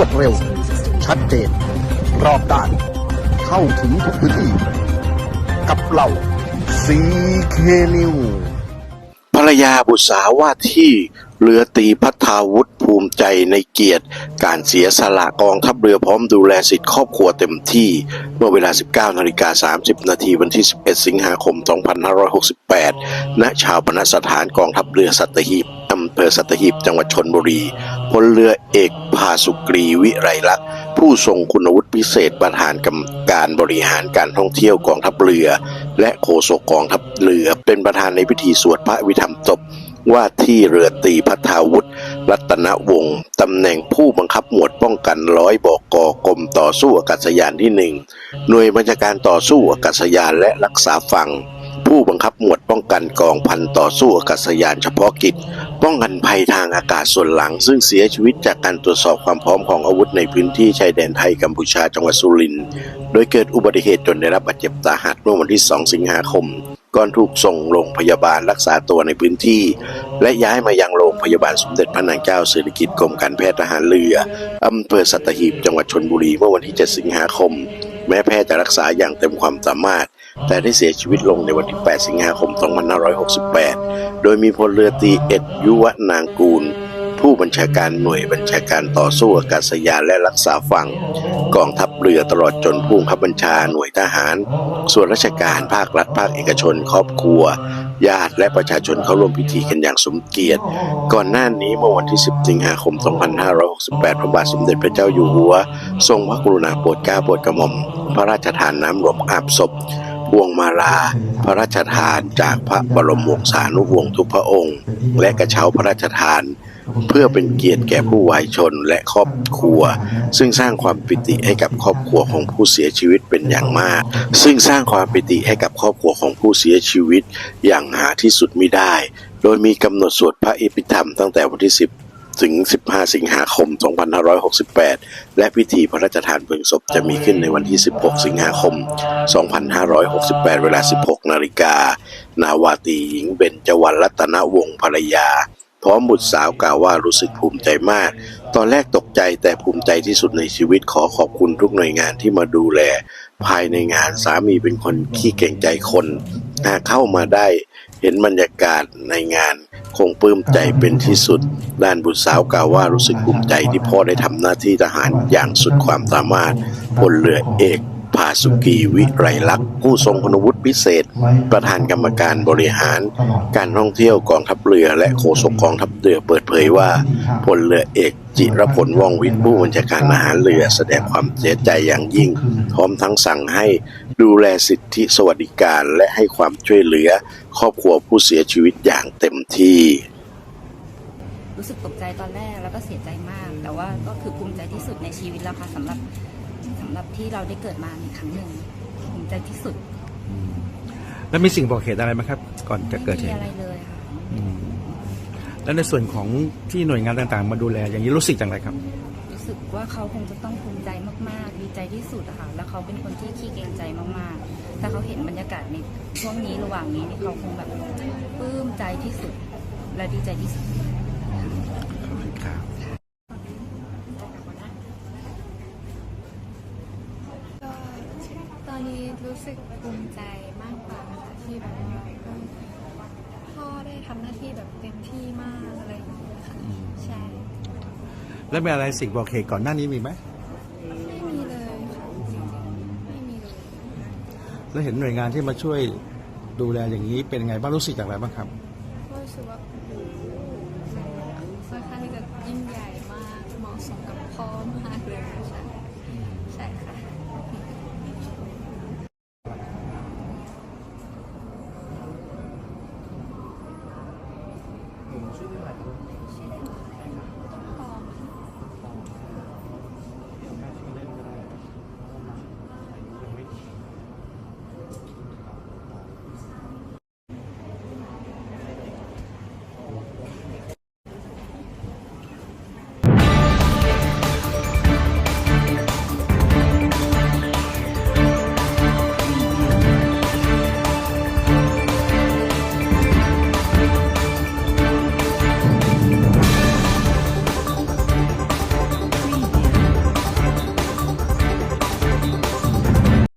วดเร็ว ชัดเจน รอบด้าน เข้าถึงทุกพื้นที่ กับเราซีเคนิวภรรยาบุตรสาว่าที่เรือตีพัฒาวุฒิภูมิใจในเกียรติ การเสียสละกองทัพเรือพร้อมดูแลสิทธิครอบครัวเต็มที่ เมื่อเวลา 19นาฬิกา30 นาทีวันที่ 11 สิงหาคม 2568 ณ ชาวปณสถานกองทัพเรือสัตหีบอำเภอสัตหีบ จังหวัดชนบุรี พลเรือเอกพาสุกรีวิไรลักษ์ผู้ทรงคุณวุฒิพิเศษประธานกรรมการบริหารการท่องเที่ยวกองทัพเรือ และโฆษกกองทัพเรือ เป็นประธานในพิธีสวดพระอภิธรรมศพว่าที่เรือตีพัฒาวุฒิรัตนวงศ์ตำแหน่งผู้บังคับหมวดป้องกันร้อยบอกกกรมต่อสู้อากาศยานที่หนึ่งหน่วยบัญชาการต่อสู้อากาศยานและรักษาฝั่ง ผู้บังคับหมวดป้องกันกองพันต่อสู้อากาศยานเฉพาะกิจ ป้องกันภัยทางอากาศส่วนหลัง ซึ่งเสียชีวิตจากการตรวจสอบความพร้อมของอาวุธในพื้นที่ชายแดนไทยกัมพูชาจังหวัดสุรินทร์โดยเกิดอุบัติเหตุจนได้รับบาดเจ็บสาหัสเมื่อวันที่ 2 สิงหาคม ก่อนถูกส่งโรงพยาบาลรักษาตัวในพื้นที่ และย้ายมายังโรงพยาบาลสมเด็จพระนางเจ้าสิริกิติ์กรมการแพทย์ทหารเรืออำเภอสัตหีบจังหวัดชนบุรีเมื่อวันที่ 7 สิงหาคม แม้แพทย์จะรักษาอย่างเต็มความสามารถ แต่ได้เสียชีวิตลงในวันที่ 8 สิงหาคม 2568 โดยมีพลเรือตรีเอ็ดยุวนางกูล ผู้บัญชาการหน่วยบัญชาการต่อสู้อากาศยานและรักษาฝั่งกองทัพเรือตลอดจนผู้บังคับบัญชาหน่วยทหาร ส่วนราชการภาครัฐภาคเอกชน ครอบครัว ญาติและประชาชนเข้าร่วมพิธีกันอย่างสมเกียรติ ก่อนหน้านี้เมื่อวันที่ 10 สิงหาคม 2568 พระบาทสมเด็จพระเจ้าอยู่หัว ทรงพระกรุณาโปรดเกล้าโปรดกระหม่อม พระราชทานน้ำหลวงอาบศพ พวงมาลา พระราชทานจากพระบรมวงศานุวงศ์ทุกพระองค์ และกระเช้าพระราชทาน เพื่อเป็นเกียรติแก่ผู้วายชนและครอบครัว ซึ่งสร้างความปิติให้กับครอบครัวของผู้เสียชีวิตเป็นอย่างมาก ซึ่งสร้างความปิติให้กับครอบครัวของผู้เสียชีวิตอย่างหาที่สุดมิได้ โดยมีกำหนดสวดพระอภิธรรมตั้งแต่วันที่ 10 ถึง 15 สิงหาคม 2568 และพิธีพระราชทานเพลิงศพจะมีขึ้นในวันที่ 16 สิงหาคม 2568 เวลา 16 นาฬิกา นาวาตีหญิงเบญจวรรณรัตนวงศ์ภรรยา พร้อมบุตรสาวกล่าวว่ารู้สึกภูมิใจมาก ตอนแรกตกใจแต่ภูมิใจที่สุดในชีวิตขอขอบคุณทุกหน่วยงานที่มาดูแล ภายในงานสามีเป็นคนขี้เก่งใจคน หาเข้ามาได้เห็นบรรยากาศในงาน คงปลื้มใจเป็นที่สุด ด้านบุตรสาวกล่าวว่ารู้สึกภูมิใจที่พ่อได้ทำหน้าที่ทหารอย่างสุดความสามารถพลเรือเอก ภาสุกีวิไรลักษ์ผู้ทรงคุณวุฒิพิเศษ ประธานกรรมการบริหาร การท่องเที่ยวกองทัพเรือ และโฆษกกองทัพเรือเปิดเผยว่าพลเรือเอกจิรพลว่องวิทย์ผู้บัญชาการทหารเรือแสดงความเสียใจอย่างยิ่ง พร้อมทั้งสั่งให้ดูแลสิทธิสวัสดิการและให้ความช่วยเหลือ ครอบครัวผู้เสียชีวิตอย่างเต็มที่รู้สึกตกใจตอนแรกแล้วก็เสียใจมาก แต่ว่าก็คือภูมิใจที่สุดในชีวิตแล้วค่ะสำหรับ สำหรับที่เราได้เกิดมาในครั้งหนึ่งภูมิใจที่สุดแล้วมีสิ่งบอกเหตุอะไรไหมครับ ก่อนจะเกิดเหไม่มีตุอะไรเลยค่ะ อืมแล้วในส่วนของที่หน่วยงานต่างๆ มาดูแล อย่างนี้รู้สึกอย่างไรครับ รู้สึกว่าเขาคงจะต้องภูมิใจมากๆ ดีใจที่สุดอะค่ะ แล้วเขาเป็นคนที่ขี้เกรงใจมากๆ ถ้าเขาเห็นบรรยากาศในช่วงนี้ระหว่างนี้นี่เขาคงแบบปลื้มใจที่สุด และดีใจที่สุดก็ต อนนี้รู้สึกภูมิใจมากกว่าค่ะที่แบบว่าเออพ่อได้ทำหน้าที่แบบเต็มที่มากอะไรอย่างเงี้ยค่ะใช่แล้วมีอะไรสิ่งบอกเหตุก่อนหน้านี้มีไหมไม่มีเลยค่ะจริงๆไม่มีเลย แล้วเห็นหน่วยงานที่มาช่วยดูแลอย่างนี้เป็นไงบ้างรู้สึกอย่างไรบ้างครับ ก็รู้สึกว่า